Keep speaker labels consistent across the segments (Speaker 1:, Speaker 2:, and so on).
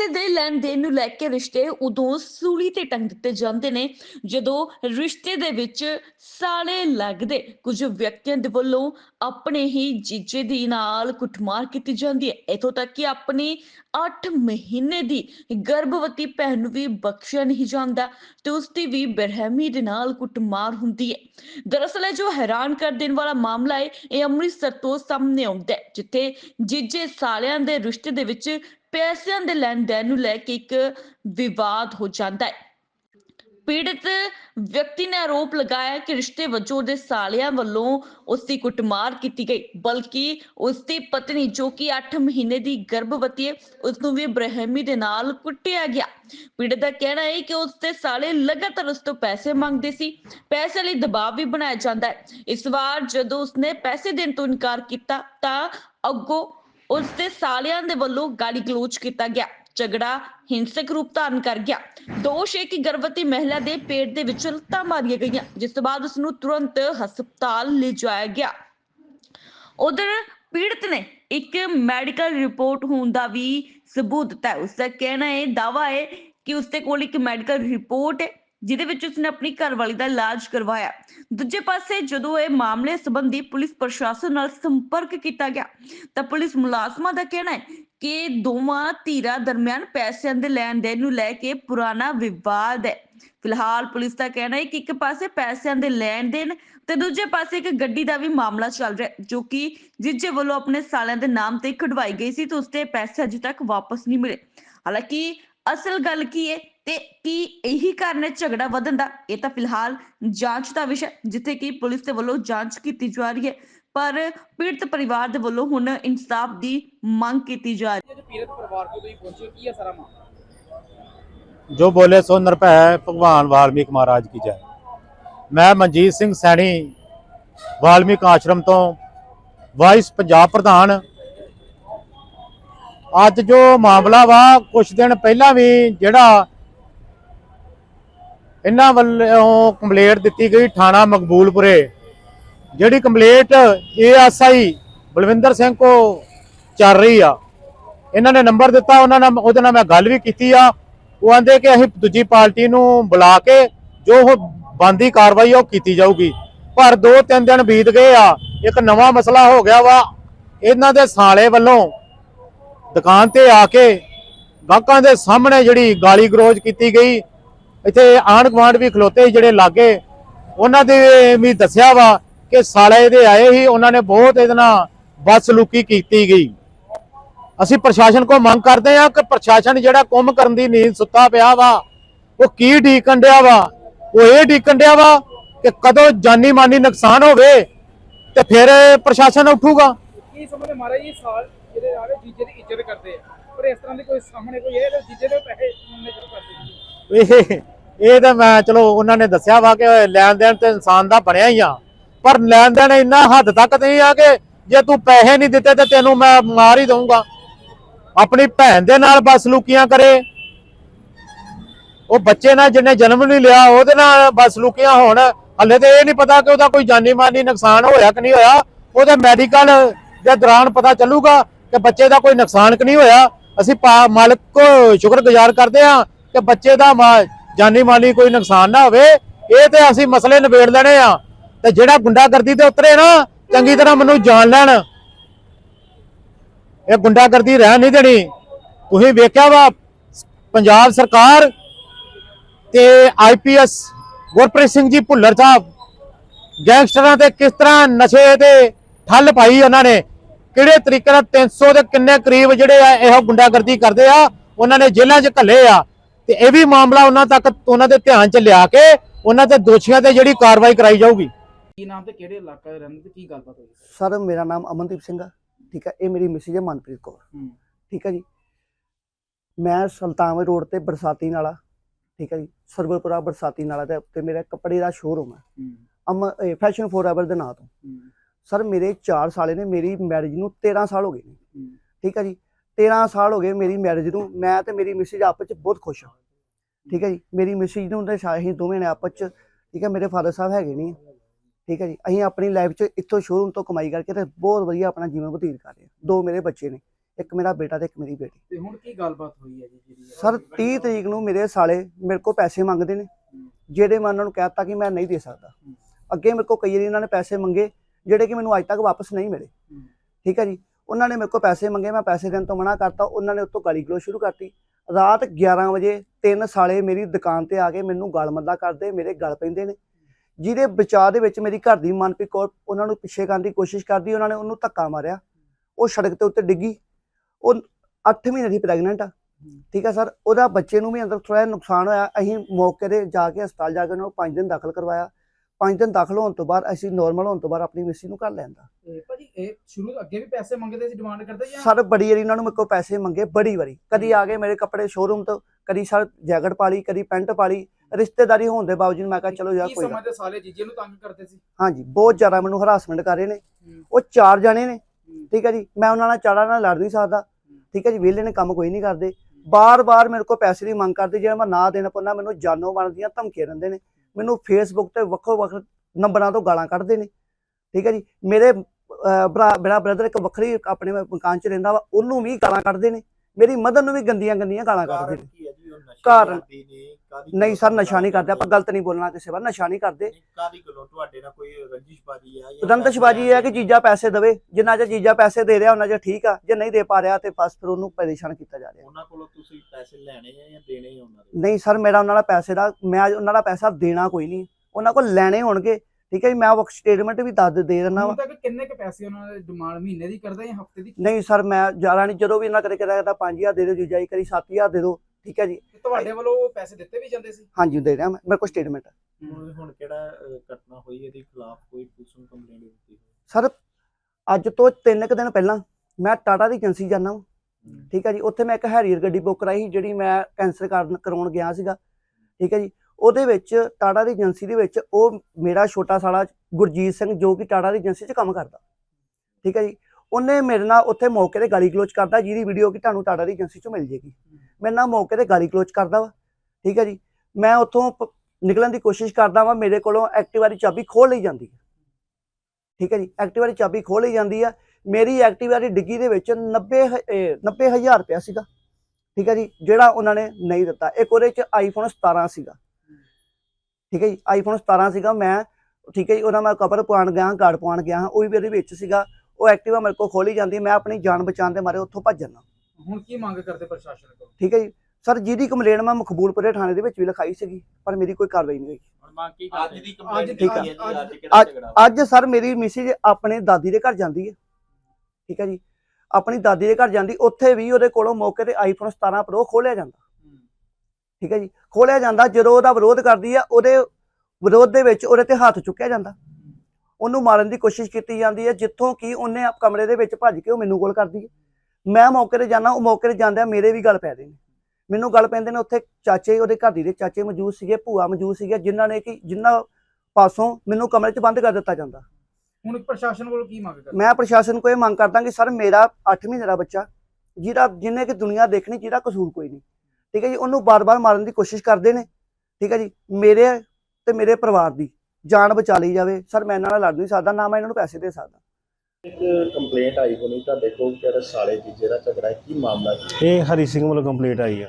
Speaker 1: ਪੈਸੇ ਦੇ ਲੈਣ ਦੇਣ ਨੂੰ ਲੈ ਕੇ ਰਿਸ਼ਤੇ ਉਦੋਂ ਸੂਲੀ ਤੇ ਟੰਗ ਦਿੱਤੇ ਜਾਂਦੇ ਨੇ, ਜਦੋਂ ਰਿਸ਼ਤੇ ਦੇ ਵਿੱਚ ਸਾਲੇ ਲੱਗਦੇ। ਕੁਝ ਵਿਅਕਤੀਆਂ ਦੇ ਵੱਲੋਂ ਆਪਣੇ ਹੀ ਜੀਜੇ ਦੀ ਨਾਲ ਕੁੱਟਮਾਰ ਕੀਤੀ ਜਾਂਦੀ ਹੈ। ਇਥੋਂ ਤੱਕ ਕਿ ਆਪਣੀ 8 ਮਹੀਨੇ ਦੀ ਗਰਭਵਤੀ ਭੈਣ ਨੂੰ ਵੀ ਬਖਸ਼ਿਆ ਨਹੀਂ ਜਾਂਦਾ ਤੇ ਉਸ ਦੀ ਵੀ ਬਰਹਿਮੀ ਦੇ ਨਾਲ ਕੁੱਟਮਾਰ ਹੁੰਦੀ ਹੈ। ਦਰਅਸਲ ਇਹ ਜੋ ਹੈਰਾਨ ਕਰ ਦੇਣ ਵਾਲਾ ਮਾਮਲਾ ਹੈ, ਇਹ ਅੰਮ੍ਰਿਤਸਰ ਤੋਂ ਸਾਹਮਣੇ ਆਉਂਦਾ ਹੈ, ਜਿੱਥੇ ਜੀਜੇ ਸਾਲਿਆਂ ਦੇ ਰਿਸ਼ਤੇ ਦੇ ਵਿੱਚ ਪੈਸਿਆਂ ਦੇ ਲੈਣ ਦੇਣ ਨੂੰ ਲੈ ਕੇ ਇੱਕ ਵਿਵਾਦ ਹੋ ਜਾਂਦਾ ਹੈ। ਪੀੜਤ ਵਿਅਕਤੀ ਨੇ ਆਰੋਪ ਲਗਾਇਆ ਕਿ ਰਿਸ਼ਤੇ ਵਜੋਂ ਉਹਦੇ ਸਾਲਿਆਂ ਵੱਲੋਂ ਉਸ ਦੀ ਕੁੱਟਮਾਰ ਕੀਤੀ ਗਈ, ਬਲਕਿ ਉਸ ਦੀ ਪਤਨੀ ਜੋ ਕਿ 8 ਮਹੀਨੇ ਦੀ ਗਰਭਵਤੀ ਹੈ, ਉਸ ਨੂੰ ਵੀ ਬ੍ਰਹਿਮੀ ਦੇ ਨਾਲ ਕੁੱਟਿਆ ਗਿਆ। ਪੀੜਤ ਦਾ ਕਹਿਣਾ ਹੈ ਕਿ ਉਸ ਦੇ ਸਾਲੇ ਲਗਾਤਾਰ ਉਸ ਤੋਂ ਪੈਸੇ ਮੰਗਦੇ ਸੀ, ਪੈਸੇ ਲਈ ਦਬਾਅ ਵੀ ਬਣਾਇਆ ਜਾਂਦਾ ਹੈ। ਇਸ ਵਾਰ ਜਦੋਂ ਉਸਨੇ ਪੈਸੇ ਦੇਣ ਤੋਂ ਇਨਕਾਰ ਕੀਤਾ, ਤਾਂ ਅੱਗੋਂ ਉਸ ਦੇ ਸਾਲਿਆਂ ਦੇ ਵੱਲੋਂ ਗਾਲੀ ਗਲੋਚ ਕੀਤਾ ਗਿਆ, ਝਗੜਾ ਹਿੰਸਕ ਰੂਪ ਧਾਰਨ ਕਰ ਗਿਆ। ਦੋਸ਼ ਹੈ ਕਿ ਗਰਭਵਤੀ ਮਹਿਲਾ ਦੇ ਪੇਟ ਦੇ ਵਿੱਚ ਲੱਤਾਂ ਮਾਰੀਆਂ ਗਈਆਂ, ਜਿਸ ਤੋਂ ਬਾਅਦ ਉਸ ਨੂੰ ਤੁਰੰਤ ਹਸਪਤਾਲ ਲਿਜਾਇਆ ਗਿਆ। ਉਧਰ ਪੀੜਤ ਨੇ ਇੱਕ ਮੈਡੀਕਲ ਰਿਪੋਰਟ ਹੋਣ ਦਾ ਵੀ ਸਬੂਤ ਦਿੱਤਾ ਹੈ। ਉਸ ਦਾ ਕਹਿਣਾ ਹੈ ਦਾਵਾ ਹੈ ਕਿ ਉਸ ਦੇ ਕੋਲ ਇੱਕ ਮੈਡੀਕਲ ਰਿਪੋਰਟ ਹੈ ਜਿਹਦੇ ਵਿੱਚ ਉਸਨੇ ਆਪਣੀ ਘਰਵਾਲੀ ਦਾ ਇਲਾਜ ਕਰਵਾਇਆ। ਦੂਜੇ ਪਾਸੇ ਜਦੋਂ ਇਹ ਮਾਮਲੇ ਸੰਬੰਧੀ ਪੁਲਿਸ ਪ੍ਰਸ਼ਾਸਨ ਨਾਲ ਸੰਪਰਕ ਕੀਤਾ ਗਿਆ ਤਾਂ ਪੁਲਿਸ ਮੁਲਾਜ਼ਮਾਂ ਦਾ ਕਹਿਣਾ ਹੈ ਕਿ ਦੋਵਾਂ ਧਿਰਾਂ ਦਰਮਿਆਨ ਪੈਸਿਆਂ ਦੇ ਲੈਣ ਦੇਣ ਨੂੰ ਲੈ ਕੇ ਪੁਰਾਣਾ ਵਿਵਾਦ ਹੈ। ਫਿਲਹਾਲ ਪੁਲਿਸ ਦਾ ਕਹਿਣਾ ਹੈ ਕਿ ਇੱਕ ਪਾਸੇ ਪੈਸਿਆਂ ਦੇ ਲੈਣ ਦੇਣ ਤੇ ਦੂਜੇ ਪਾਸੇ ਇੱਕ ਗੱਡੀ ਦਾ ਵੀ ਮਾਮਲਾ ਚੱਲ ਰਿਹਾ ਹੈ, ਜੋ ਕਿ ਜਿੱਜੇ ਵੱਲੋਂ ਆਪਣੇ ਸਾਲਿਆਂ ਦੇ ਨਾਮ ਤੇ ਕਢਵਾਈ ਗਈ ਸੀ ਤੇ ਉਸਦੇ ਪੈਸੇ ਅਜੇ ਤੱਕ ਵਾਪਸ ਨਹੀਂ ਮਿਲੇ। ਹਾਲਾਂਕਿ ਅਸਲ ਗੱਲ ਕੀ ਹੈ ਤੇ ਕੀ ਇਹੀ ਕਾਰਨ ਹੈ ਝਗੜਾ ਵਧਣ ਦਾ? ਇਹ ਤਾਂ ਫਿਲਹਾਲ ਜਾਂਚ ਦਾ ਵਿਸ਼ਾ ਜਿੱਥੇ ਕਿ ਪੁਲਿਸ ਦੇ ਵੱਲੋਂ ਜਾਂਚ ਕੀਤੀ ਜਾ ਰਹੀ ਹੈ। ਪਰ ਪੀੜਤ ਪਰਿਵਾਰ ਦੇ ਵੱਲੋਂ ਹੁਣ ਇਨਸਾਫ ਦੀ ਮੰਗ ਕੀਤੀ ਜਾ ਰਹੀ ਹੈ।
Speaker 2: ਪੀੜਤ ਪਰਿਵਾਰ ਕੋਲ ਤੁਸੀਂ ਪਹੁੰਚੇ ਕੀ ਹੈ ਸਾਰਾ ਮਾਮਲਾ?
Speaker 3: ਜੋ ਬੋਲੇ ਸੋ ਨਿਰਭੈ ਭਗਵਾਨ ਵਾਲਮੀਕ ਮਹਾਰਾਜ ਕੀ ਜੈ। ਮੈਂ ਮਨਜੀਤ ਸਿੰਘ ਸੈਣੀ ਵਾਲਮੀਕ ਆਸ਼ਰਮ ਤੋਂ ਵਾਈਸ ਪੰਜਾਬ ਪ੍ਰਧਾਨ ਅੱਜ ਜੋ ਮਾਮਲਾ ਵਾ ਕੁਝ ਦਿਨ ਪਹਿਲਾਂ ਵੀ ਜਿਹੜਾ ਇਹਨਾਂ ਵੱਲੋਂ ਕੰਪਲੇਂਟ ਦਿੱਤੀ ਗਈ ਥਾਣਾ ਮਕਬੂਲਪੁਰੇ। ਜਿਹੜੀ ਕੰਪਲੇਂਟ ਏਐਸਆਈ ਬਲਵਿੰਦਰ ਸਿੰਘ ਕੋ ਚੱਲ ਰਹੀ ਆ। ਇਹਨਾਂ ਨੇ ਨੰਬਰ ਦਿੱਤਾ, ਉਹਨਾਂ ਨਾਲ ਉਹਦੇ ਨਾਲ ਮੈਂ ਗੱਲ ਵੀ ਕੀਤੀ ਆ। ਉਹ ਆਂਦੇ ਕਿ ਅਸੀਂ ਦੂਜੀ ਪਾਰਟੀ ਨੂੰ ਬੁਲਾ ਕੇ ਜੋ ਉਹ ਬੰਦੀ ਕਾਰਵਾਈ ਆ, ਉਹ ਕੀਤੀ ਜਾਊਗੀ। ਪਰ ਦੋ ਤਿੰਨ ਦਿਨ ਬੀਤ ਗਏ ਆ। ਇੱਕ ਨਵਾਂ ਮਸਲਾ ਹੋ ਗਿਆ ਵਾ। ਇਹਨਾਂ ਦੇ ਸਾਲੇ ਵੱਲੋਂ ਦੁਕਾਨ ਤੇ ਆ ਕੇ ਗਾਹਕਾਂ ਦੇ ਸਾਹਮਣੇ ਜਿਹੜੀ ਗਾਲੀ ਗਰੋਜ ਕੀਤੀ ਗਈ, ਇੱਥੇ ਆਂਢ ਗੁਆਂਢ ਵੀ ਖਲੋਤੇ ਜਿਹੜੇ ਲਾਗੇ। ਉਹਨਾਂ ਦੇ ਵੀ ਦੱਸਿਆ ਵਾ ਕਿ ਸਾਲੇ ਇਹਦੇ ਆਏ ਸੀ, ਉਹਨਾਂ ਨੇ ਬਹੁਤ ਇਹਦੇ ਨਾਲ ਬਦਸਲੂਕੀ ਕੀਤੀ ਗਈ। ਅਸੀਂ ਪ੍ਰਸ਼ਾਸਨ ਕੋ ਮੰਗ ਕਰਦੇ ਆ ਕਿ ਪ੍ਰਸ਼ਾਸਨ ਜਿਹੜਾ ਕੁੰਮ ਕਰਨ ਦੀ ਨੀਂਦ ਸੁੱਤਾ ਪਿਆ ਵਾ, ਉਹ ਕੀ ਢੀਕਣ ਡਿਆ ਵਾ? ਉਹ ਇਹ ਢੀਕਣ ਡਿਆ ਵਾ ਕਿ ਕਦੋਂ ਜਾਨੀ ਮਾਨੀ ਨੁਕਸਾਨ ਹੋਵੇ ਤੇ ਫਿਰ ਪ੍ਰਸ਼ਾਸਨ ਉੱਠੂਗਾ।
Speaker 2: ਕੀ ਸਮਝਦੇ ਮਹਾਰਾਜ ਜੀ, ਸਾਲ ਜਿਹੜੇ ਆ ਰਹੇ ਜੀਜੇ ਦੀ ਇੱਜ਼ਤ ਕਰਦੇ ਆ। ਪਰ ਇਸ ਤਰ੍ਹਾਂ ਦੀ ਕੋਈ ਸਾਹਮਣੇ ਕੋਈ ਇਹ ਜੀਜੇ ਦੇ ਪੈਸੇ ਮੰਗਣੇ ਸ਼ੁਰੂ
Speaker 3: ਇਹ ਇਹ ਤਾਂ ਮੈਂ ਚਲੋ ਉਹਨਾਂ ਨੇ ਦੱਸਿਆ ਵਾ ਕਿ ਲੈਣ ਦੇਣ ਤੇ ਇਨਸਾਨ ਦਾ ਬਣਿਆ ਹੀ ਆ। ਪਰ ਲੈਣ ਦੇਣ ਇੰਨਾ ਹੱਦ ਤੱਕ ਨਹੀਂ ਆ ਕਿ ਜੇ ਤੂੰ ਪੈਸੇ ਨਹੀਂ ਦਿੱਤੇ ਤੇ ਤੈਨੂੰ ਮੈਂ ਮਾਰ ਹੀ ਦਊਂਗਾ। ਆਪਣੀ ਭੈਣ ਦੇ ਨਾਲ ਬਸਲੂਕੀਆਂ ਕਰੇ। ਉਹ ਬੱਚੇ ਨਾਲ ਜਿਹਨੇ ਜਨਮ ਨਹੀਂ ਲਿਆ, ਉਹਦੇ ਨਾਲ ਬਸਲੂਕੀਆਂ ਹੋਣ। ਹੱਲੇ ਤੇ ਇਹ ਨਹੀਂ ਪਤਾ ਕਿ ਉਹਦਾ ਕੋਈ ਜਾਨੀ ਮਾਨੀ ਨੁਕਸਾਨ ਹੋਇਆ ਕਿ ਨਹੀਂ ਹੋਇਆ। ਉਹਦੇ ਮੈਡੀਕਲ ਦੇ ਦੌਰਾਨ ਪਤਾ ਚੱਲੂਗਾ ਕਿ ਬੱਚੇ ਦਾ ਕੋਈ ਨੁਕਸਾਨ ਕਿ ਨਹੀਂ ਹੋਇਆ? ਅਸੀਂ ਮਾਲਕ ਕੋ ਸ਼ੁਕਰਗੁਜ਼ਾਰ ਕਰਦੇ ਹਾਂ ਕਿ ਬੱਚੇ ਦਾ ਮਾ- ਜਾਨੀ ਮਾਲੀ ਕੋਈ ਨੁਕਸਾਨ ਨਾ ਹੋਵੇ। ਇਹ ਤੇ ਅਸੀਂ ਮਸਲੇ ਨਿਬੇੜ ਲੈਣੇ ਆ। ਤੇ ਜਿਹੜਾ ਗੁੰਡਾਗਰਦੀ ਤੇ ਉਤਰੇ ਨਾ, ਚੰਗੀ ਤਰ੍ਹਾਂ ਮੈਨੂੰ ਜਾਣ ਲੈਣ। ਇਹ ਗੁੰਡਾਗਰਦੀ ਰਹਿਣ ਨਹੀਂ ਦੇਣੀ। ਤੁਸੀਂ ਵੇਖਿਆ ਵਾ, ਪੰਜਾਬ ਸਰਕਾਰ ਤੇ ਆਈਪੀਐਸ ਗੁਰਪ੍ਰੀਤ ਸਿੰਘ ਜੀ ਭੁੱਲਰ ਸਾਹਿਬ, ਗੈਂਗਸਟਰਾਂ ਤੇ ਕਿਸ ਤਰ੍ਹਾਂ ਨਸ਼ੇ ਤੇ ਠੱਲ ਪਾਈ ਉਹਨਾਂ ਨੇ। ਕਿਹੜੇ ਤਰੀਕੇ ਨਾਲ 300 ਦੇ ਕਿੰਨੇ ਕਰੀਬ ਜਿਹੜੇ ਆ ਇਹੋ ਗੁੰਡਾਗਰਦੀ ਕਰਦੇ ਆ ਉਹਨਾਂ ਨੇ ਜੇਲ੍ਹਾਂ 'ਚ ਘੱਲੇ ਆ। ਤੇ ਇਹ ਵੀ ਮਾਮਲਾ ਉਹਨਾਂ ਤੱਕ ਉਹਨਾਂ ਦੇ ਧਿਆਨ 'ਚ ਲਿਆ ਕੇ ਉਹਨਾਂ ਤੇ ਦੋਸ਼ੀਆਂ ਤੇ ਜਿਹੜੀ ਕਾਰਵਾਈ ਕਰਾਈ ਜਾਊਗੀ।
Speaker 2: ਕੀ ਨਾਮ ਤੇ ਕਿਹੜੇ ਇਲਾਕੇ ਦੇ ਰਹਿੰਦੇ ਤੇ ਕੀ ਗੱਲਬਾਤ ਹੋਈ?
Speaker 4: ਸਰ ਮੇਰਾ ਨਾਮ ਅਮਨਦੀਪ ਸਿੰਘ ਆ। ਠੀਕ ਹੈ ਇਹ ਮੇਰੀ ਮਿਸਿਜ ਹੈ ਮਨਪ੍ਰੀਤ ਕੌਰ।
Speaker 2: ਹੂੰ।
Speaker 4: ਠੀਕ ਹੈ ਜੀ। ਮੈਂ ਸੁਲਤਾਨਵੇਂ ਰੋਡ ਤੇ ਬਰਸਾਤੀ ਨਾਲਾ ਠੀਕ ਹੈ ਜੀ ਸਰਵਰਪੁਰਾ ਬਰਸਾਤੀ ਨਾਲਾ ਦੇ ਉੱਤੇ ਮੇਰਾ ਕੱਪੜੇ ਦਾ ਸ਼ੋਰੂਮ ਹੈ
Speaker 2: ਹੂੰ।
Speaker 4: ਅਮ ਫੈਸ਼ਨ ਫੋਰਐਵਰ ਦੇ ਨਾਂ ਤੋਂ।
Speaker 2: ਹੂੰ।
Speaker 4: ਸਰ ਮੇਰੇ 4 ਸਾਲੇ ਨੇ ਮੇਰੀ ਮੈਰਿਜ ਨੂੰ 13 ਸਾਲ ਹੋ ਗਏ ਨੇ। ਠੀਕ ਹੈ ਜੀ? 13 ਸਾਲ ਹੋ ਗਏ ਮੇਰੀ ਮੈਰਿਜ ਨੂੰ ਮੈਂ ਤੇ ਮੇਰੀ ਮਿਸਿਜ ਆਪਸ ਚ ਬਹੁਤ ਖੁਸ਼ ਹਾਂ। ਠੀਕ ਹੈ ਜੀ? ਮੇਰੀ ਮਿਸਿਜ ਨੂੰ ਤੇ ਸ਼ਾਹੀ ਦੋਵੇਂ ਨੇ ਆਪਸ ਚ ਠੀਕ ਹੈ ਮੇਰੇ ਫਾਦਰ ਸਾਹਿਬ ਹੈਗੇ ਨਹੀਂ ਠੀਕ ਹੈ ਜੀ? ਅਸੀਂ ਆਪਣੀ ਲਾਈਫ 'ਚ ਇੱਥੋਂ ਸ਼ੋਰੂਮ ਤੋਂ ਕਮਾਈ ਕਰਕੇ ਤੇ ਬਹੁਤ ਵਧੀਆ ਆਪਣਾ ਜੀਵਨ ਬਤੀਤ ਕਰ ਰਹੇ ਹਾਂ। ਦੋ ਮੇਰੇ ਬੱਚੇ ਨੇ ਇੱਕ ਮੇਰਾ ਬੇਟਾ ਤੇ ਇੱਕ ਮੇਰੀ ਬੇਟੀ।
Speaker 2: ਤੇ ਹੁਣ ਕੀ ਗੱਲਬਾਤ ਹੋਈ ਹੈ ਜੀ ਜਿਹੜੀ?
Speaker 4: ਸਰ 30 ਤਰੀਕ ਨੂੰ ਮੇਰੇ ਸਾਲੇ ਮੇਰੇ ਕੋਲ ਪੈਸੇ ਮੰਗਦੇ ਨੇ। ਜਿਹੜੇ ਮੈਂ ਉਹਨਾਂ ਨੂੰ ਕਹਿਤਾ ਕਿ ਮੈਂ ਨਹੀਂ ਦੇ ਸਕਦਾ। ਅੱਗੇ ਮੇਰੇ ਕੋਲ ਕਈ ਵਾਰੀ ਇਹਨਾਂ ਨੇ ਪੈਸੇ ਮੰਗੇ ਜਿਹੜੇ ਕਿ ਮੈਨੂੰ ਅੱਜ ਤੱਕ ਵਾਪਸ ਨਹੀਂ ਮਿਲੇ। ਠੀਕ ਹੈ ਜੀ? ਉਹਨਾਂ ਨੇ ਮੇਰੇ ਕੋਲ ਪੈਸੇ ਮੰਗੇ ਮੈਂ ਪੈਸੇ ਦੇਣ ਤੋਂ ਮਨਾ ਕਰਤਾ। ਉਹਨਾਂ ਨੇ ਉੱਤੋਂ ਗਾਲੀ ਗਲੋਚ ਸ਼ੁਰੂ ਕਰਤੀ। ਰਾਤ 11 ਵਜੇ ਤਿੰਨ ਸਾਲੇ ਮੇਰੀ ਦੁਕਾਨ ਤੇ ਆ ਕੇ ਮੈਨੂੰ ਗਲ ਮੱਦਾ ਕਰਦੇ ਮੇਰੇ ਗਲ ਪੈਂਦੇ ਨੇ। ਜਿਹਦੇ ਬਚਾਅ ਦੇ ਵਿੱਚ ਮੇਰੀ ਘਰ ਦੀ ਮਨਪ੍ਰੀਤ ਕੌਰ ਉਹਨਾਂ ਨੂੰ ਪਿੱਛੇ ਕਰਨ ਦੀ ਕੋਸ਼ਿਸ਼ ਕਰਦੀ ਉਹਨਾਂ ਨੇ ਉਹਨੂੰ ਧੱਕਾ ਮਾਰਿਆ। ਉਹ ਸੜਕ ਦੇ ਉੱਤੇ ਡਿੱਗੀ। ਉਹ 8 ਮਹੀਨੇ ਦੀ ਪ੍ਰੈਗਨੈਂਟ ਆ। ਠੀਕ ਹੈ ਸਰ? ਉਹਦਾ ਬੱਚੇ ਨੂੰ ਵੀ ਅੰਦਰ ਥੋੜਾ ਨੁਕਸਾਨ ਹੋਇਆ। ਅਸੀਂ ਮੌਕੇ ਤੇ ਜਾ ਕੇ ਹਸਪਤਾਲ ਜਾ ਕੇ ਉਹਨੂੰ 5 ਦਿਨ ਦਾਖਲ ਕਰਵਾਇਆ। 5 ਦਿਨ ਦਾਖਲ ਹੋਣ ਤੋਂ ਬਾਅਦ ਅਸੀਂ ਨਾਰਮਲ ਹੋਣ ਤੋਂ ਬਾਅਦ ਆਪਣੀ ਮਿਸੀ ਨੂੰ ਘਰ ਲੈਂਦਾ
Speaker 2: ਭਾਜੀ ਇਹ ਸ਼ੁਰੂ ਤੋਂ ਅੱਗੇ ਵੀ ਪੈਸੇ ਮੰਗਦੇ ਸੀ ਡਿਮਾਂਡ ਕਰਦੇ ਜਾਂ
Speaker 4: ਸਰ ਬੜੀ ਵਾਰੀ ਇਹਨਾਂ ਨੂੰ ਮੇਰੇ ਕੋਲ ਪੈਸੇ ਮੰਗੇ ਬੜੀ ਵਾਰੀ। ਕਦੀ ਆ ਗਏ ਮੇਰੇ ਕੱਪੜੇ ਸ਼ੋਰੂਮ ਤੋਂ ਕਦੀ ਸਰ ਜੈਕਟ ਪਾ ਲਈ ਕਦੀ ਪੈਂਟ ਪਾ ਲਈ ਰਿਸ਼ਤੇਦਾਰੀ ਹੋਣ ਦੇ ਬਾਵਜੂਦ ਮੈਂ ਕਿਹਾ ਚਲੋ ਯਾਰ
Speaker 2: ਕੀ
Speaker 4: ਕੋਈ ਗੱਲ
Speaker 2: ਸਮਾਂ ਤੇ ਸਾਲੇ ਜੀਜੇ ਨੂੰ ਤੰਗ ਕਰਦੇ ਸੀ?
Speaker 4: ਹਾਂਜੀ ਬਹੁਤ ਜ਼ਿਆਦਾ ਮੈਨੂੰ ਹਰਾਸਮੈਂਟ ਕਰ ਰਹੇ ਨੇ।
Speaker 2: ਹੂੰ।
Speaker 4: ਉਹ ਚਾਰ ਜਣੇ ਨੇ।
Speaker 2: ਹੂੰ।
Speaker 4: ਠੀਕ ਹੈ ਜੀ ਮੈਂ ਉਹਨਾਂ ਨਾਲ ਚਾੜਾ ਨਾਲ ਲੜ ਨਹੀਂ ਸਕਦਾ। ਠੀਕ ਹੈ ਜੀ ਵਿਹਲੇ ਨੇ ਕੰਮ ਕੋਈ ਨਹੀਂ ਕਰਦੇ। ਬਾਰ-ਬਾਰ ਮੇਰੇ ਕੋਲ ਪੈਸੇ ਦੀ ਮੰਗ ਕਰਦੇ ਜੇ ਮੈਂ ਨਾ ਦੇਣਾ ਪੰਨਾ ਮੈਨੂੰ ਜਾਨੋਂ ਮਾਰਨ ਦੀਆਂ ਧਮਕੀਆਂ ਦਿੰਦੇ ਨੇ। ਮੈਨੂੰ ਫੇਸਬੁੱਕ ਤੇ ਵੱਖੋ ਵੱਖ ਨੰਬਰਾਂ ਤੋਂ ਗਾਲਾਂ ਕੱਢਦੇ ਨੇ। ਠੀਕ ਹੈ ਜੀ? ਮੇਰੇ ਭਰਾ ਮੇਰਾ ਬ੍ਰਦਰ ਇੱਕ ਵੱਖਰੀ ਆਪਣੇ ਮਕਾਨ 'ਚ ਰਹਿੰਦਾ ਵਾ ਉਹਨੂੰ ਵੀ ਗਾਲਾਂ ਕੱਢਦੇ ਨੇ। ਮੇਰੀ ਮਦਰ ਨੂੰ ਵੀ ਗੰਦੀਆਂ ਗੰਦੀਆਂ ਗਾਲਾਂ ਕੱਢਦੇ ਨੇ। ਕਾਰਨ- ਨਹੀਂ ਸਰ ਨਸ਼ਾ ਨਹੀਂ ਕਰਦੇ ਆਪਾਂ ਗਲਤ ਨਹੀਂ ਬੋਲਣਾ ਕਿਸੇ ਵਾਰ ਨਸ਼ਾ ਨਹੀਂ ਕਰਦੇ।
Speaker 5: ਕਾਦੀ ਗੱਲੋਂ ਤੁਹਾਡੇ ਨਾਲ ਕੋਈ ਰੰਜਿਸ਼ਬਾਜੀ ਹੈ ਜਾਂ
Speaker 4: ਰੰਦਸ਼ਬਾਜੀ ਇਹ ਹੈ ਕਿ ਜੀਜਾ ਪੈਸੇ ਦੇਵੇ ਜਿੰਨਾ ਚਿਰ ਜੀਜਾ ਪੈਸੇ ਦੇ ਰਿਹਾ ਉਹਨਾਂ ਚਿਰ ਠੀਕ ਆ ਜੇ ਨਹੀਂ ਦੇ ਪਾ ਰਿਹਾ ਤੇ ਬਸ ਫਿਰ ਉਹਨੂੰ ਪਰੇਸ਼ਾਨ ਕੀਤਾ ਜਾ ਰਿਹਾ।
Speaker 5: ਉਹਨਾਂ ਕੋਲੋਂ ਤੁਸੀਂ ਪੈਸੇ ਲੈਣੇ ਆ ਜਾਂ ਦੇਣੇ ਆ ਉਹਨਾਂ ਦੇ?
Speaker 4: ਨਹੀਂ ਸਰ ਮੇਰਾ ਉਹਨਾਂ ਦਾ ਪੈਸੇ ਦਾ ਮੈਂ ਅੱਜ ਉਹਨਾਂ ਦਾ ਪੈਸਾ ਦੇਣਾ ਕੋਈ ਨਹੀਂ। ਉਹਨਾਂ ਕੋਲ ਲੈਣੇ ਹੋਣਗੇ ਠੀਕ ਹੈ ਜੀ ਮੈਂ ਉਹ ਸਟੇਟਮੈਂਟ ਵੀ ਦੱਸ ਦੇ ਦੇਣਾ ਵਾ।
Speaker 2: ਤੱਕ ਕਿੰਨੇ ਕ ਪੈਸੇ ਉਹਨਾਂ ਦੇ ਡਿਮਾਂਡ ਮਹੀਨੇ ਦੀ ਕਰਦੇ ਜਾਂ ਹਫ਼ਤੇ ਦੀ?
Speaker 4: ਨਹੀਂ ਸਰ ਮੈਂ ਜ਼ਿਆਦਾ ਨਹੀਂ ਜਦੋਂ ਵੀ ਇਹਨਾਂ ਕਦੇ ਕਦੇ ਕਹਿੰਦਾ 5000 ਦੇ ਦਿਓ ਜੀਜਾ ਜੀ ਕਰੀ 7000 ਦੇ ਦਿਓ। ਠੀਕ ਹੈ ਜੀ।
Speaker 2: ਤੇ ਤੁਹਾਡੇ ਵੱਲੋਂ ਉਹ ਪੈਸੇ ਦਿੱਤੇ ਵੀ ਜਾਂਦੇ ਸੀ?
Speaker 4: ਹਾਂਜੀ ਦੇ ਰਿਹਾ ਮੈਂ। ਮੇਰੇ ਕੋਲ ਸਟੇਟਮੈਂਟ
Speaker 5: ਹੁਣ ਹੁਣ ਕਿਹੜਾ ਘਟਨਾ ਹੋਈ ਇਹਦੇ ਖਿਲਾਫ ਕੋਈ ਪੁਲਿਸ ਨੂੰ ਕੰਪਲੇਂਟ ਦਿੱਤੀ
Speaker 4: ਸਰ ਅੱਜ ਤੋਂ ਤਿੰਨ ਕੁ ਦਿਨ ਪਹਿਲਾਂ ਮੈਂ ਟਾਟਾ ਦੀ ਏਜੰਸੀ ਜਾਣਾ ਠੀਕ ਹੈ ਜੀ ਉੱਥੇ ਮੈਂ ਇੱਕ ਹੈਰੀਅਰ ਗੱਡੀ ਬੁੱਕ ਕਰਾਈ ਸੀ ਜਿਹੜੀ ਮੈਂ ਕੈਂਸਲ ਕਰਨ ਕਰਾਉਣ ਗਿਆ ਸੀਗਾ। ਠੀਕ ਹੈ ਜੀ ਉਹਦੇ ਵਿੱਚ ਟਾਟਾ ਦੀ ਏਜੰਸੀ ਦੇ ਵਿੱਚ ਉਹ ਮੇਰਾ ਛੋਟਾ ਸਾਲਾ ਗੁਰਜੀਤ ਸਿੰਘ ਜੋ ਕਿ ਟਾਟਾ ਦੀ ਏਜੰਸੀ 'ਚ ਕੰਮ ਕਰਦਾ। ਠੀਕ ਹੈ ਜੀ ਉਹਨੇ ਮੇਰੇ ਨਾਲ ਉੱਥੇ ਮੌਕੇ ਤੇ ਗਾਲੀ ਗਲੋਚ ਕਰਦਾ, ਜਿਹਦੀ ਵੀਡੀਓ ਕਿ ਤੁਹਾਨੂੰ ਟਾਟਾ ਦੀ ਏਜੰਸੀ 'ਚੋਂ ਮਿਲ ਜੇਗੀ ਮੇਰੇ ਨਾਲ ਮੌਕੇ ਤੇ ਗਾਲੀ ਗਲੋਚ ਕਰਦਾ ਵਾ, ਠੀਕ ਹੈ ਜੀ? ਮੈਂ ਉੱਥੋਂ ਪ- ਨਿਕਲਣ ਦੀ ਕੋਸ਼ਿਸ਼ ਕਰਦਾ ਵਾਂ, ਮੇਰੇ ਕੋਲੋਂ ਐਕਟਿਵਾ ਦੀ ਚਾਬੀ ਖੋਹ ਲਈ ਜਾਂਦੀ ਹੈ ਠੀਕ ਹੈ ਜੀ? ਐਕਟਿਵਾ ਦੀ ਚਾਬੀ ਖੋਹ ਲਈ ਜਾਂਦੀ ਆ। ਮੇਰੀ ਐਕਟਿਵਾ ਦੀ ਡਿੱਗੀ ਦੇ ਵਿੱਚ 90 ਹ- ਇਹ 90000 ਰੁਪਇਆ ਸੀਗਾ। ਠੀਕ ਹੈ ਜੀ? ਜਿਹੜਾ ਉਹਨਾਂ ਨੇ ਨਹੀਂ ਦਿੱਤਾ। ਇੱਕ ਉਹਦੇ ਚ ਆਈਫੋਨ 17 ਸੀਗਾ। ਠੀਕ ਹੈ ਜੀ? ਆਈਫੋਨ 17 ਸੀਗਾ। ਮੈਂ, ਠੀਕ ਹੈ ਜੀ, ਉਹਦਾ ਮੈਂ ਕਵਰ ਪਵਾਉਣ ਗਿਆ ਗਾਰਡ ਪਵਾਉਣ ਗਿਆ, ਉਹ ਵੀ ਉਹਦੇ ਵਿੱਚ ਸੀਗਾ। ਉਹ ਐਕਟਿਵਾ ਮੇਰੇ ਕੋਲ ਖੋਲੀ ਜਾਂਦੀ ਮੈਂ ਆਪਣੀ ਜਾਨ ਬਚਾਉਣ ਦੇ ਮਾਰੇ ਉੱਥੋਂ ਭੱਜ ਜਾਣਾ
Speaker 2: ਹੁਣ ਕੀ ਮੰਗ ਕਰਦੇ ਪ੍ਰਸ਼ਾਸਨ ਕੋਲ?
Speaker 4: ਠੀਕ ਹੈ ਜੀ। ਸਰ ਜਿਹਦੀ ਕੰਪਲੇਂਟ ਮੈਂ ਮਕਬੂਲਪੁਰੇ ਥਾਣੇ ਦੇ ਵਿੱਚ ਵੀ ਲਿਖਾਈ ਸੀਗੀ ਪਰ ਮੇਰੀ ਕੋਈ ਕਾਰਵਾਈ ਨਹੀਂ ਹੋਈ।
Speaker 5: ਹੁਣ ਮੰਗ ਕੀ ਅੱਜ ਦੀ ਕੰਪਲੇਂਟ
Speaker 2: ਠੀਕ।
Speaker 5: ਹੈ ਜੀ ਅੱਜ
Speaker 4: ਅੱਜ ਸਰ ਮੇਰੀ ਮਿਸਿਜ ਆਪਣੇ ਦਾਦੀ ਦੇ ਘਰ ਜਾਂਦੀ ਹੈ। ਠੀਕ ਹੈ ਜੀ। ਆਪਣੀ ਦਾਦੀ ਦੇ ਘਰ ਜਾਂਦੀ ਉੱਥੇ ਵੀ ਉਹਦੇ ਕੋਲੋਂ ਮੌਕੇ ਤੇ ਆਈਫੋਨ 17 ਪ੍ਰੋ ਖੋਲਿਆ ਜਾਂਦਾ। ਠੀਕ ਹੈ ਜੀ। ਖੋਲਿਆ ਜਾਂਦਾ ਜਦੋਂ ਉਹਦਾ ਵਿਰੋਧ ਕਰਦੀ ਆ ਉਹਦੇ ਵਿਰੋਧ ਦੇ ਵਿੱਚ ਉਹਦੇ ਤੇ ਹੱਥ ਚੁੱਕਿਆ ਜਾਂਦਾ। ਉਹਨੂੰ ਮਾਰਨ ਦੀ ਕੋਸ਼ਿਸ਼ ਕੀਤੀ ਜਾਂਦੀ ਹੈ ਜਿੱਥੋਂ ਕਿ ਉਹਨੇ ਆਪ ਕਮਰੇ ਦੇ ਵਿੱਚ ਭੱਜ ਕੇ ਉਹ ਮੈਨੂੰ ਕੋਲ ਕਰਦੀ ਹੈ। ਮੈਂ ਮੌਕੇ ਤੇ ਜਾਣਾ ਉਹ ਮੌਕੇ ਤੇ ਜਾਂਦਿਆਂ ਮੇਰੇ ਵੀ ਗੱਲ ਪੈ ਰਹੇ ਨੇ ਮੈਨੂੰ ਗੱਲ ਪੈਂਦੇ ਨੇ ਉੱਥੇ ਚਾਚੇ ਉਹਦੇ ਘਰ ਦੀ ਦੇ ਚਾਚੇ ਮੌਜੂਦ ਸੀਗੇ ਭੂਆ ਮੌਜੂਦ ਸੀਗੇ ਜਿਨ੍ਹਾਂ ਨੇ ਕਿ ਜਿਨ੍ਹਾਂ ਪਾਸੋਂ ਮੈਨੂੰ ਕਮਰੇ 'ਚ ਬੰਦ ਕਰ ਦਿੱਤਾ ਜਾਂਦਾ।
Speaker 2: ਹੁਣ ਪ੍ਰਸ਼ਾਸਨ ਕੋਲ ਕੀ ਮੰਗ ਕਰਦੇ?
Speaker 4: ਮੈਂ ਪ੍ਰਸ਼ਾਸਨ ਕੋਲ ਇਹ ਮੰਗ ਕਰਦਾ ਕਿ ਸਰ ਮੇਰਾ 8 ਮਹੀਨੇ ਦਾ ਬੱਚਾ ਜਿਹਦਾ ਜਿਹਨੇ ਕਿ ਦੁਨੀਆ ਦੇਖਣੀ ਜਿਹਦਾ ਕਸੂਰ ਕੋਈ ਨਹੀਂ। ਠੀਕ ਹੈ ਜੀ ਉਹਨੂੰ ਬਾਰ-ਬਾਰ ਮਾਰਨ ਦੀ ਕੋਸ਼ਿਸ਼ ਕਰਦੇ ਨੇ। ਠੀਕ ਹੈ ਜੀ ਮੇਰੇ ਤੇ ਮੇਰੇ ਪਰਿਵਾਰ ਦੀ। ਜਾਨ ਬਚਾ ਲਈ ਜਾਵੇ। ਸਰ ਮੈਂ ਇਹਨਾਂ ਨਾਲ ਲੜ ਨਹੀਂ ਸਕਦਾ ਨਾ ਮੈਂ ਇਹਨਾਂ ਨੂੰ ਪੈਸੇ ਦੇ ਸਕਦਾ।
Speaker 5: ਇੱਕ ਕੰਪਲੇਂਟ ਆਈ ਹੋਣੀ ਤੁਹਾਡੇ ਕੋਲ ਕਿਹੜਾ ਸਾਲੇ ਜੀਜੇ ਦਾ ਝਗੜਾ ਹੈ ਕੀ ਮਾਮਲਾ ਜੀ
Speaker 6: ਇਹ ਹਰੀ ਸਿੰਘ ਵੱਲੋਂ ਕੰਪਲੀਟ ਆਈ ਆ।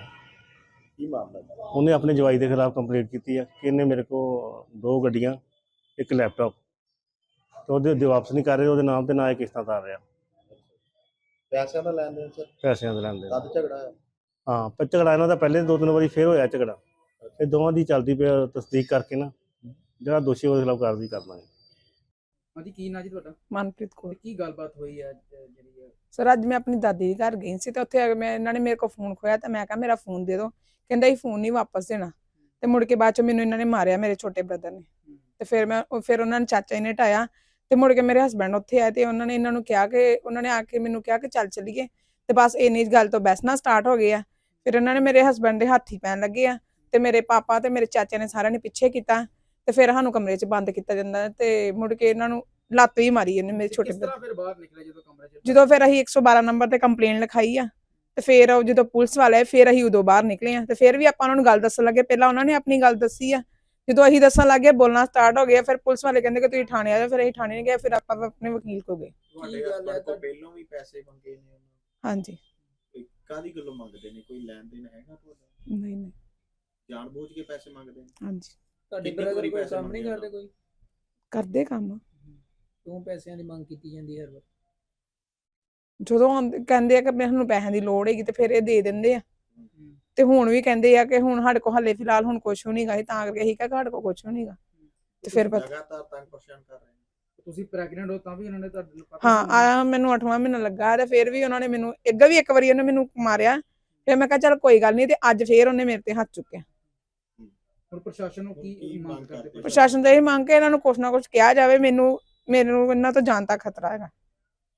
Speaker 5: ਕੀ ਮਾਮਲਾ ਜੀ
Speaker 6: ਉਹਨੇ ਆਪਣੇ ਜਵਾਈ ਦੇ ਖਿਲਾਫ ਕੰਪਲੀਟ ਕੀਤੀ ਆ ਕਿ ਇਹਨੇ ਮੇਰੇ ਕੋਲ ਦੋ ਗੱਡੀਆਂ ਇੱਕ ਲੈਪਟਾਪ ਤੇ ਉਹਦੇ ਦੇ ਵਾਪਸ ਨਹੀਂ ਕਰ ਰਹੇ ਉਹਦੇ ਨਾਮ ਤੇ ਨਾ ਇਹ ਕਿਸ਼ਤਾਂ ਤਾਰ ਰਿਹਾ।
Speaker 5: ਪੈਸਿਆਂ ਦਾ ਲੈਣ ਦੇਣ ਸਰ
Speaker 6: ਪੈਸਿਆਂ ਦੇ ਲੈਂਦੇ
Speaker 5: ਕਦ ਝਗੜਾ ਹੈ
Speaker 6: ਹਾਂ ਪਰ ਝਗੜਾ ਇਹਨਾਂ ਦਾ ਪਹਿਲੇ ਦੋ ਤਿੰਨ ਵਾਰੀ ਫੇਰ ਹੋਇਆ ਝਗੜਾ। ਇਹ ਦੋਵਾਂ ਦੀ ਚੱਲਦੀ ਪਈ ਆ ਤਸਦੀਕ ਕਰਕੇ ਨਾ। ਜਿਹੜਾ ਦੋਸ਼ੀ ਉਹਦੇ ਖਿਲਾਫ ਕਾਰਵਾਈ ਕਰ ਦਾਂਗੇ
Speaker 2: ਹਾਂਜੀ ਕੀ ਨਾਂ ਜੀ ਤੁਹਾਡਾ?
Speaker 7: ਮਨਪ੍ਰੀਤ ਕੌਰ।
Speaker 2: ਤੇ ਕੀ ਗੱਲਬਾਤ ਹੋਈ ਅੱਜ ਜਿਹੜੀ ਹੈ
Speaker 7: ਸਰ ਅੱਜ ਮੈਂ ਆਪਣੀ ਦਾਦੀ ਦੇ ਘਰ ਗਈ ਸੀ ਤੇ ਉੱਥੇ ਆ ਕੇ ਮੈਂ ਇਹਨਾਂ ਨੇ ਮੇਰੇ ਕੋਲ ਫੋਨ ਖੋਇਆ ਤਾਂ ਮੈਂ ਕਿਹਾ ਮੇਰਾ ਫੋਨ ਦੇ ਦਿਓ। ਕਹਿੰਦਾ ਇਹ ਫੋਨ ਨਹੀਂ ਵਾਪਸ ਦੇਣਾ। ਤੇ ਮੁੜ ਕੇ ਬਾਅਦ ਚ ਮੈਨੂੰ ਇਹਨਾਂ ਨੇ ਮਾਰਿਆ ਮੇਰੇ ਛੋਟੇ ਬ੍ਰਦਰ ਨੇ। ਤੇ ਫਿਰ ਮੈਂ ਉਹ- ਫਿਰ ਉਹਨਾਂ ਨੇ ਚਾਚਾ ਜੀ ਨੇ ਢਾਇਆ ਤੇ ਮੁੜ ਕੇ ਮੇਰੇ ਹਸਬੰਡ ਉੱਥੇ ਆਏ ਤੇ ਉਹਨਾਂ ਨੇ ਇਹਨਾਂ ਨੂੰ ਕਿਹਾ ਕਿ ਉਹਨਾਂ ਨੇ ਆ ਕੇ ਮੈਨੂੰ ਕਿਹਾ ਕਿ ਚੱਲ ਚੱਲੀਏ। ਤੇ ਬਸ ਇੰਨੀ ਗੱਲ ਤੋਂ ਬੈਸਣਾ ਸਟਾਰਟ ਹੋ ਗਏ ਆ। ਫਿਰ ਉਹਨਾਂ ਨੇ ਮੇਰੇ ਹਸਬੰਡ ਦੇ ਹੱਥੀ ਪੈਣ ਲੱਗੇ ਆ। ਤੇ ਮੇਰੇ ਪਾਪਾ ਤੇ ਮੇਰੇ ਚਾਚੇ ਨੇ ਸਾਰਿਆਂ ਨੇ ਪਿੱਛੇ ਕੀਤਾ। ਤੇ ਫਿਰ ਸਾਨੂੰ ਕਮਰੇ 'ਚ ਬੰਦ ਕੀਤਾ ਜਾਂਦਾ ਤੇ ਮੁੜ ਕੇ ਇਹਨਾਂ ਨੂੰ ਲੱਤ ਵੀ ਮਾਰੀ ਇਹਨੇ ਮੇਰੇ ਛੋਟੇ
Speaker 2: ਕਿਸ ਤਰ੍ਹਾਂ ਫਿਰ ਬਾਹਰ ਨਿਕਲੇ ਜਦੋਂ ਕਮਰੇ ਚ
Speaker 7: ਜਦੋਂ ਫਿਰ ਅਸੀਂ 112 ਨੰਬਰ ਤੇ ਕੰਪਲੇਨ ਲਿਖਾਈ ਆ ਤੇ ਫਿਰ ਉਹ ਜਦੋਂ ਪੁਲਿਸ ਵਾਲੇ ਫਿਰ ਅਸੀਂ ਉਦੋਂ ਬਾਹਰ ਨਿਕਲੇ ਆ ਤੇ ਫਿਰ ਵੀ ਆਪਾਂ ਉਹਨਾਂ ਨੂੰ ਗੱਲ ਦੱਸਣ ਲੱਗੇ। ਪਹਿਲਾਂ ਉਹਨਾਂ ਨੇ ਆਪਣੀ ਗੱਲ ਦੱਸੀ ਆ। ਜਦੋਂ ਅਸੀਂ ਦੱਸਣ ਲੱਗੇ ਬੋਲਣਾ ਸਟਾਰਟ ਹੋ ਗਿਆ ਫਿਰ ਪੁਲਿਸ ਵਾਲੇ ਕਹਿੰਦੇ ਕਿ ਤੁਸੀਂ ਥਾਣੇ ਆ ਜਾਓ ਫਿਰ ਅਸੀਂ ਥਾਣੇ ਨਹੀਂ ਗਏ ਫਿਰ ਆਪਾਂ ਆਪਣੇ ਵਕੀਲ ਕੋ ਗਏ।
Speaker 5: ਤੁਹਾਡੇ ਹਸਬੰਦ ਕੋਲ ਪਹਿਲੋਂ ਵੀ ਪੈਸੇ ਮੰਗੇ ਨੇ ਉਹਨਾਂ?
Speaker 7: ਹਾਂਜੀ।
Speaker 5: ਕਾਦੀ ਗੱਲੋਂ ਮੰਗਦੇ ਨੇ? ਕੋਈ ਲੈਣ ਦੇਣ ਹੈਗਾ ਤੁਹਾਡਾ?
Speaker 7: ਨਹੀਂ ਨਹੀਂ।
Speaker 5: ਜਾਣਬੁੱਝ ਕੇ ਪੈਸੇ ਮੰਗਦੇ ਨੇ?
Speaker 7: ਹਾਂਜੀ।
Speaker 2: ਤੁਹਾਡੇ
Speaker 5: ਕਿੰਨੀ
Speaker 2: ਬ੍ਰਦਰ
Speaker 5: ਵਾਰੀ
Speaker 2: ਕੋਈ
Speaker 5: ਪੈਸੇ
Speaker 2: ਕੰਮ ਨਹੀਂ
Speaker 5: ਮੰਗੇ
Speaker 2: ਕਰਦੇ ਕੋਈ?
Speaker 7: ਕਰਦੇ ਕੰਮ।
Speaker 2: ਕਿਉਂ ਪੈਸਿਆਂ ਦੀ ਮੰਗ ਕੀਤੀ ਜਾਂਦੀ ਹੈ ਹਰ ਵਾਰ?
Speaker 7: ਜਦੋਂ ਆਉਂਦੇ- ਕਹਿੰਦੇ ਆ ਕਿ ਮੈਨੂੰ ਪੈਸਿਆਂ ਦੀ ਲੋੜ ਹੈਗੀ ਤੇ ਫਿਰ ਇਹ ਦੇ ਦਿੰਦੇ ਆ। ਤੇ ਹੁਣ ਵੀ ਕਹਿੰਦੇ ਆ ਕਿ ਹੁਣ ਸਾਡੇ ਕੋਲ ਹਲੇ ਫਿਲਹਾਲ ਹੁਣ ਕੁਝ ਵੀ ਨਹੀਂਗਾ ਤਾਂ ਕਰਕੇ ਅਸੀਂ ਕਿਹਾ ਸਾਡੇ ਕੋਲ ਕੁਝ ਵੀ ਨਹੀਂਗਾ ਤੇ ਫਿਰ ਪਤਾ
Speaker 5: ਲਗਾਤਾਰ ਤੰਗ ਪਰੇਸ਼ਾਨ ਕਰ ਰਹੇ ਨੇ।
Speaker 2: ਤੁਸੀਂ ਪ੍ਰੈਗਨੈਂਟ ਹੋ ਤਾਂ ਵੀ ਉਹਨਾਂ ਨੇ ਤੁਹਾਡੇ ਨੂੰ ਪਤਾ
Speaker 7: ਹਾਂ? ਆ ਮੈਨੂੰ 8ਵਾਂ ਮਹੀਨਾ ਲੱਗਾ ਤੇ ਫਿਰ ਵੀ ਉਹਨਾਂ ਨੇ ਮੈਨੂੰ ਅੱਗੇ ਵੀ ਇੱਕ ਵਾਰੀ ਉਹਨੇ ਮੈਨੂੰ ਮਾਰਿਆ। ਫਿਰ ਮੈਂ ਕਿਹਾ ਚੱਲ ਕੋਈ ਗੱਲ ਨਹੀਂ ਤੇ ਅੱਜ ਫੇਰ ਉਹਨੇ ਮੇਰੇ ਤੇ ਹੱਥ ਚੁੱਕਿਆ।
Speaker 2: ਹੁਣ ਪ੍ਰਸ਼ਾਸਨ ਨੂੰ ਕੀ ਮੰਗ
Speaker 5: ਕਰਦੇ?
Speaker 7: ਪ੍ਰਸ਼ਾਸਨ ਤੋਂ ਇਹ ਮੰਗ ਕੇ ਇਹਨਾਂ ਨੂੰ ਕੁਛ ਨਾ ਕੁਛ ਕਿਹਾ ਜਾਵੇ ਮੈਨੂੰ ਮੈਨੂੰ ਇਹਨਾਂ ਤੋਂ ਜਾਨ ਤੱਕ ਖਤਰਾ ਹੈਗਾ